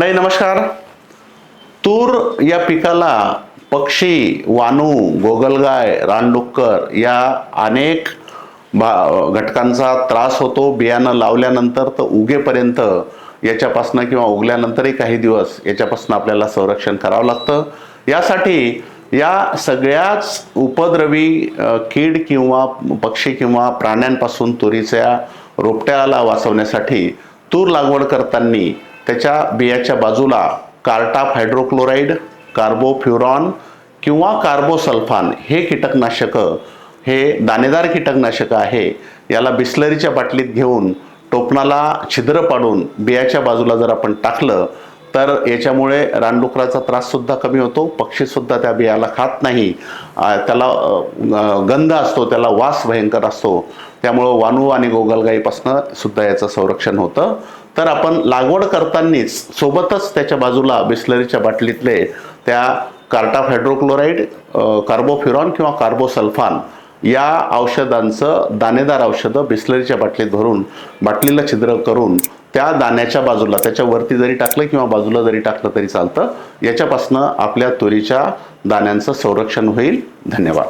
नाही नमस्कार. तूर या पिकाला पक्षी वानू गोगलगाय रानडुक्कर या अनेक भा घटकांचा त्रास होतो. बियाणं लावल्यानंतर तर उगेपर्यंत याच्यापासनं किंवा उगल्यानंतरही काही दिवस याच्यापासून आपल्याला संरक्षण करावं लागतं. यासाठी या सगळ्याच उपद्रवी कीड किंवा पक्षी किंवा प्राण्यांपासून तुरीच्या रोपट्याला वाचवण्यासाठी तूर लागवड करताना त्याच्या बियाच्या बाजूला कार्टाप हायड्रोक्लोराईड कार्बोफ्युरॉन किंवा कार्बोसल्फान हे कीटकनाशकं हे दाणेदार कीटकनाशकं आहे याला बिस्लरीच्या बाटलीत घेऊन टोपणाला छिद्र पाडून बियाच्या बाजूला जर आपण टाकलं तर याच्यामुळे रानडुकराचा त्राससुद्धा कमी होतो पक्षीसुद्धा त्या बियाला खात नाही. त्याला गंध असतो त्याला वास भयंकर असतो. त्यामुळं वानू आणि गोगलगाईपासनं सुद्धा याचं संरक्षण होतं. तर आपण लागवड करतानाच सोबतच त्याच्या बाजूला बिस्लरीच्या बाटलीतले त्या कार्टाफ हायड्रोक्लोराईड कार्बोफ्युरॉन किंवा कार्बोसल्फान या औषधांचं दाणेदार औषधं बिस्लरीच्या बाटलीत भरून बाटलीला छिद्र करून त्या दाण्याच्या बाजूला त्याच्या वरती जरी टाकलं किंवा बाजूला जरी टाकलं तरी चालतं. याच्यापासनं आपल्या तुरीच्या दाण्यांचं संरक्षण होईल. धन्यवाद.